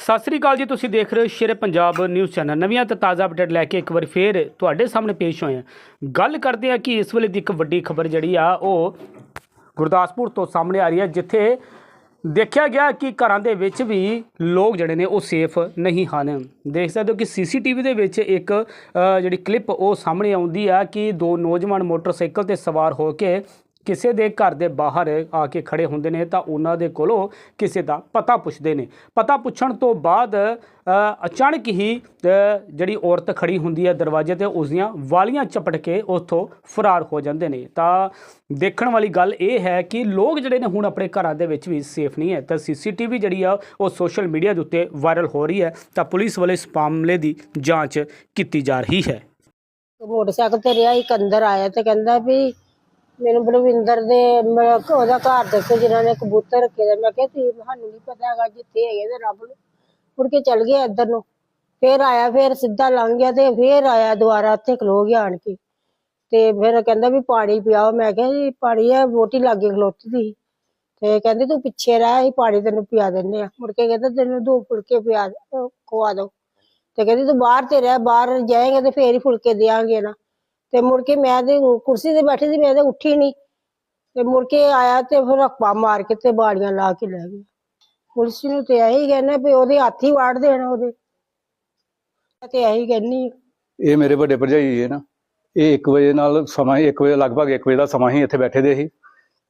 ਸਤਿ ਸ੍ਰੀ ਅਕਾਲ ਜੀ, ਤੁਸੀਂ ਦੇਖ ਰਹੇ ਹੋ ਸ਼ੇਰ ਪੰਜਾਬ ਨਿਊਜ਼ ਚੈਨਲ। ਨਵੀਆਂ ਤੇ ਤਾਜ਼ਾ ਅਪਡੇਟ ਲੈ ਕੇ ਇੱਕ ਵਾਰ ਫੇਰ ਤੁਹਾਡੇ ਸਾਹਮਣੇ ਪੇਸ਼ ਹੋਏ ਹਾਂ। ਗੱਲ ਕਰਦੇ ਹਾਂ ਕਿ ਇਸ ਵੇਲੇ ਦੀ ਇੱਕ ਵੱਡੀ ਖਬਰ ਜਿਹੜੀ ਆ, ਉਹ ਗੁਰਦਾਸਪੁਰ ਤੋਂ ਸਾਹਮਣੇ ਆ ਰਹੀ ਹੈ, ਜਿੱਥੇ ਦੇਖਿਆ ਗਿਆ ਕਿ ਘਰਾਂ ਦੇ ਵਿੱਚ ਵੀ ਲੋਕ ਜਿਹੜੇ ਨੇ, ਉਹ ਸੇਫ ਨਹੀਂ ਹਨ। ਦੇਖ ਸਕਦੇ ਹੋ ਕਿ ਸੀਸੀਟੀਵੀ ਦੇ ਵਿੱਚ ਇੱਕ ਜਿਹੜੀ ਕਲਿੱਪ ਉਹ ਸਾਹਮਣੇ ਆਉਂਦੀ ਆ ਕਿ ਦੋ ਨੌਜਵਾਨ ਮੋਟਰਸਾਈਕਲ ਤੇ ਸਵਾਰ ਹੋ ਕੇ ਕਿਸੇ ਦੇ ਘਰ ਦੇ ਬਾਹਰ ਆ ਕੇ ਖੜੇ ਹੁੰਦੇ ਨੇ ਤਾਂ ਉਹਨਾਂ ਦੇ ਕੋਲੋਂ ਕਿਸੇ ਦਾ ਪਤਾ ਪੁੱਛਦੇ ਨੇ। ਪਤਾ ਪੁੱਛਣ ਤੋਂ ਬਾਅਦ ਅਚਾਨਕ ਹੀ ਜਿਹੜੀ ਔਰਤ ਖੜੀ ਹੁੰਦੀ ਹੈ ਦਰਵਾਜ਼ੇ ਤੇ ਉਸ ਦੀਆਂ ਵਾਲੀਆਂ ਚਪਟ ਕੇ ਉੱਥੋਂ ਫਰਾਰ ਹੋ ਜਾਂਦੇ ਨੇ। ਤਾਂ ਦੇਖਣ ਵਾਲੀ ਗੱਲ ਇਹ ਹੈ ਕਿ ਲੋਕ ਜਿਹੜੇ ਨੇ ਹੁਣ ਆਪਣੇ ਘਰਾਂ ਦੇ ਵਿੱਚ ਵੀ ਸੇਫ ਨਹੀਂ ਹੈ। ਤਾਂ ਸੀਸੀਟੀਵੀ ਜਿਹੜੀ ਆ, ਉਹ ਸੋਸ਼ਲ ਮੀਡੀਆ ਦੇ ਉੱਤੇ ਵਾਇਰਲ ਹੋ ਰਹੀ ਹੈ। ਤਾਂ ਪੁਲਿਸ ਵੱਲੋਂ ਇਸ ਮਾਮਲੇ ਦੀ ਜਾਂਚ ਕੀਤੀ ਜਾ ਰਹੀ ਹੈ। ਮੋਟਰਸਾਈਕਲ ਤੇ ਰਿਹਾ, ਇੱਕ ਅੰਦਰ ਆਇਆ ਤੇ ਕਹਿੰਦਾ ਵੀ ਮੈਨੂੰ ਬਲਵਿੰਦਰ ਦੇ ਮੇਰਾ ਉਹਦਾ ਘਰ ਦੱਸੋ ਜਿਨ੍ਹਾਂ ਨੇ ਕਬੂਤਰ ਰੱਖੇ ਦੇ। ਮੈਂ ਕਿਹਾ ਤੁਸੀਂ, ਸਾਨੂੰ ਨਹੀਂ ਪਤਾ ਹੈਗਾ ਜਿੱਥੇ ਹੈਗੇ ਤੇ ਰੱਬ ਨੂੰ। ਮੁੜ ਕੇ ਚੱਲ ਗਿਆ ਇੱਧਰ ਨੂੰ। ਫੇਰ ਆਇਆ, ਫੇਰ ਸਿੱਧਾ ਲੰਘ ਗਿਆ ਤੇ ਫੇਰ ਆਇਆ ਦੁਬਾਰਾ, ਉੱਥੇ ਖਲੋ ਗਿਆ ਆਣ ਕੇ। ਤੇ ਫਿਰ ਕਹਿੰਦਾ ਵੀ ਪਾਣੀ ਪਿਆਓ। ਮੈਂ ਕਿਹਾ ਜੀ, ਪਾਣੀ ਹੈ ਵੋਟੀ ਲਾਗੇ ਖਲੋਤੀ। ਦੀ ਤੇ ਕਹਿੰਦੀ, ਤੂੰ ਪਿੱਛੇ ਰਹਿ, ਅਸੀਂ ਪਾਣੀ ਤੈਨੂੰ ਪਿਆ ਦਿੰਦੇ ਆ ਮੁੜ ਕੇ ਕਹਿੰਦਾ, ਤੈਨੂੰ ਦੋ ਫੁਲਕੇ ਪਿਆ ਅਹ ਖਵਾ ਦੋ। ਤੇ ਕਹਿੰਦੀ, ਤੂੰ ਬਾਹਰ ਤੇ ਰਹਿ, ਬਾਹਰ ਜਾਏਗਾ ਤੇ ਫੇਰ ਹੀ ਫੁਲਕੇ ਦਿਆਂਗੇ ਨਾ। ਤੇ ਮੁੜ ਕੇ ਮੈਂ ਤੇ ਕੁਰਸੀ ਤੇ ਬੈਠੀ ਸੀ, ਮੈਂ ਤੇ ਉੱਠੀ ਨਹੀਂ ਤੇ ਮੁੜ ਕੇ ਆਇਆ ਤੇ ਫਿਰ ਹੱਪਾ ਮਾਰ ਕੇ ਤੇ ਬਾੜੀਆਂ ਲਾ ਕੇ ਲੈ ਗਿਆ। ਪੁਲਿਸ ਨੂੰ ਤੇ ਇਹੀ ਕਹਿੰਦਾ ਵੀ ਉਹਦੇ ਹੱਥ ਵਾੜ ਦੇਣਾ ਉਹਦੇ। ਤੇ ਇਹੀ ਕਹਿੰਨੀ ਇਹ ਮੇਰੇ ਵੱਡੇ ਭਰਜਾਈ ਹੈ ਨਾ, ਇਹ 1 ਵਜੇ ਨਾਲ ਸਮਾਂ ਹੀ 1 ਵਜੇ ਲਗਭਗ 1 ਵਜੇ ਦਾ ਸਮਾਂ ਹੀ ਇੱਥੇ ਬੈਠੇ ਦੇ ਸੀ।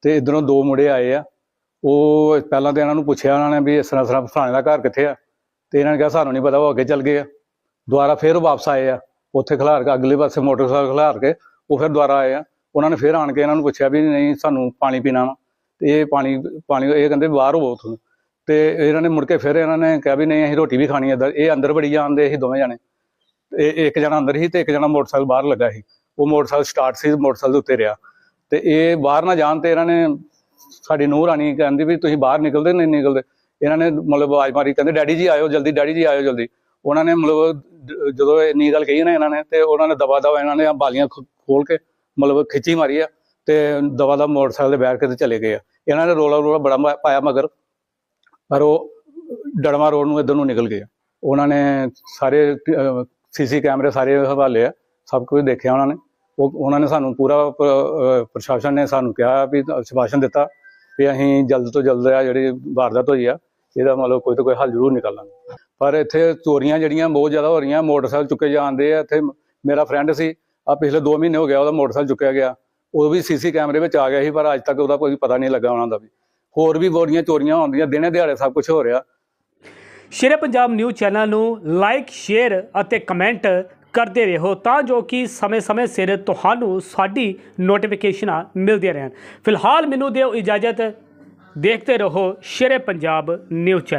ਤੇ ਇਧਰੋਂ ਦੋ ਮੁੰਡੇ ਆਏ ਆ। ਉਹ ਪਹਿਲਾਂ ਤੇ ਇਹਨਾਂ ਨੂੰ ਪੁੱਛਿਆ ਉਹਨਾਂ ਨੇ ਵੀ ਇਸ ਤਰ੍ਹਾਂ ਇਸ ਤਰ੍ਹਾਂ ਫਲਾਣੇ ਦਾ ਘਰ ਕਿੱਥੇ ਆ? ਤੇ ਇਹਨਾਂ ਨੇ ਕਿਹਾ ਸਾਨੂੰ ਨਹੀਂ ਪਤਾ, ਉਹ ਅੱਗੇ ਚੱਲ ਗਏ ਆ। ਦੁਬਾਰਾ ਫੇਰ ਵਾਪਸ ਆਏ ਆ। ਉੱਥੇ ਖਿਲਾਰ ਕੇ, ਅਗਲੇ ਪਾਸੇ ਮੋਟਰਸਾਈਕਲ ਖਿਲਾਰ ਕੇ, ਉਹ ਫਿਰ ਦੁਬਾਰਾ ਆਏ ਆ। ਉਹਨਾਂ ਨੇ ਫਿਰ ਆਣ ਕੇ ਇਹਨਾਂ ਨੂੰ ਪੁੱਛਿਆ ਵੀ ਨਹੀਂ, ਸਾਨੂੰ ਪਾਣੀ ਪੀਣਾ ਵਾ। ਤੇ ਇਹ ਪਾਣੀ ਪਾਣੀ, ਇਹ ਕਹਿੰਦੇ ਬਾਹਰ ਹੋਵੋ ਤੁਹਾਨੂੰ ਤੇ ਇਹਨਾਂ ਨੇ ਮੁੜ ਕੇ ਫਿਰ ਇਹਨਾਂ ਨੇ ਕਿਹਾ ਵੀ ਨਹੀਂ, ਅਸੀਂ ਰੋਟੀ ਵੀ ਖਾਣੀ ਇੱਧਰ। ਇਹ ਅੰਦਰ ਬੜੀ ਜਾਂਦੇ ਸੀ ਦੋਵੇਂ ਜਾਣੇ। ਇਹ ਇੱਕ ਜਣਾ ਅੰਦਰ ਸੀ ਤੇ ਇੱਕ ਜਣਾ ਮੋਟਰਸਾਈਕਲ ਬਾਹਰ ਲੱਗਾ ਸੀ। ਉਹ ਮੋਟਰਸਾਈਕਲ ਸਟਾਰਟ ਸੀ, ਮੋਟਰਸਾਈਕਲ ਦੇ ਉੱਤੇ ਰਿਹਾ। ਤੇ ਇਹ ਬਾਹਰ ਨਾ ਜਾਣ ਤੇ ਇਹਨਾਂ ਨੇ ਸਾਡੀ ਨੂੰਹ ਰਾਣੀ ਕਹਿੰਦੀ ਵੀ ਤੁਸੀਂ ਬਾਹਰ ਨਿਕਲਦੇ, ਨਹੀਂ ਨਿਕਲਦੇ। ਇਹਨਾਂ ਨੇ ਮਤਲਬ ਆਵਾਜ਼ ਮਾਰੀ, ਕਹਿੰਦੇ, ਡੈਡੀ ਜੀ ਆਇਓ ਜਲਦੀ, ਡੈਡੀ ਜੀ ਆਇਓ ਜਲਦੀ। ਉਹਨਾਂ ਨੇ ਮਤਲਬ ਜਦੋਂ ਇੰਨੀ ਗੱਲ ਕਹੀ ਨਾ ਇਹਨਾਂ ਨੇ ਤੇ ਉਹਨਾਂ ਨੇ ਦਬਾ ਦਬਾ ਇਹਨਾਂ ਨੇ ਬਾਲੀਆਂ ਖੋਲ ਕੇ ਮਤਲਬ ਖਿੱਚੀ ਮਾਰੀ ਆ ਤੇ ਦਵਾ ਦਾ ਮੋਟਰਸਾਈਕਲ ਤੇ ਬੈਠ ਕੇ ਤੇ ਚਲੇ ਗਏ ਆ। ਇਹਨਾਂ ਨੇ ਰੋਲਾ ਰੋਲਾ ਬੜਾ ਪਾਇਆ ਮਗਰ, ਪਰ ਉਹ ਡੜਮਾ ਰੋਡ ਨੂੰ ਇਧਰ ਨੂੰ ਨਿਕਲ ਗਏ ਉਹਨਾਂ ਨੇ ਸਾਰੇ ਸੀਸੀ ਕੈਮਰੇ ਸਾਰੇ ਹਵਾਲੇ ਆ, ਸਭ ਕੁਝ ਦੇਖਿਆ ਉਹਨਾਂ ਨੇ। ਉਹ, ਉਹਨਾਂ ਨੇ ਸਾਨੂੰ ਪੂਰਾ ਪ੍ਰਸ਼ਾਸਨ ਨੇ ਸਾਨੂੰ ਕਿਹਾ ਵੀ ਸ਼ਿਵਾਸ਼ਨ ਦਿੱਤਾ ਵੀ ਅਸੀਂ ਜਲਦ ਤੋਂ ਜਲਦ ਆ ਜਿਹੜੀ ਵਾਰਦਾਤ ਹੋਈ ਆ, ਇਹਦਾ ਮਤਲਬ ਕੋਈ ਤਾਂ ਕੋਈ ਹੱਲ ਜ਼ਰੂਰ ਨਿਕਾਲਾਂਗੇ। ਪਰ ਇੱਥੇ ਚੋਰੀਆਂ ਜਿਹੜੀਆਂ ਬਹੁਤ ਜ਼ਿਆਦਾ ਹੋ ਰਹੀਆਂ, ਮੋਟਰਸਾਈਕਲ ਚੁੱਕੇ ਜਾਂਦੇ ਆ, ਇੱਥੇ ਮੇਰਾ ਫਰੈਂਡ ਸੀ ਆ ਪਿਛਲੇ 2 ਮਹੀਨੇ ਹੋ ਗਿਆ ਉਹਦਾ ਮੋਟਰਸਾਈਕਲ ਚੁੱਕਿਆ ਗਿਆ, ਉਹ ਵੀ ਸੀਸੀ ਕੈਮਰੇ ਵਿੱਚ ਆ ਗਿਆ ਸੀ, ਪਰ ਅੱਜ ਤੱਕ ਉਹਦਾ ਕੋਈ ਪਤਾ ਨਹੀਂ ਲੱਗਾ ਉਹਨਾਂ ਦਾ ਵੀ। ਹੋਰ ਵੀ ਬੜੀਆਂ ਚੋਰੀਆਂ ਹੁੰਦੀਆਂ, ਦਿਨੇ ਦਿਹਾੜੇ ਸਭ ਕੁਝ ਹੋ ਰਿਹਾ। ਸ਼ੇਰੇ ਪੰਜਾਬ ਨਿਊਜ਼ ਚੈਨਲ ਨੂੰ ਲਾਈਕ ਸ਼ੇਅਰ ਅਤੇ ਕਮੈਂਟ ਕਰਦੇ ਰਹੋ ਤਾਂ ਜੋ ਕਿ ਸਮੇਂ-ਸਮੇਂ ਸਿਰ ਤੁਹਾਨੂੰ ਸਾਡੀ ਨੋਟੀਫਿਕੇਸ਼ਨਾਂ ਮਿਲਦੀਆਂ ਰਹਿਣ। ਫਿਲਹਾਲ ਮੈਨੂੰ ਦਿਓ ਇਜਾਜ਼ਤ, ਦੇਖਦੇ ਰਹੋ ਸ਼ੇਰੇ ਪੰਜਾਬ ਨਿਊਜ਼ ਚੈਨਲ।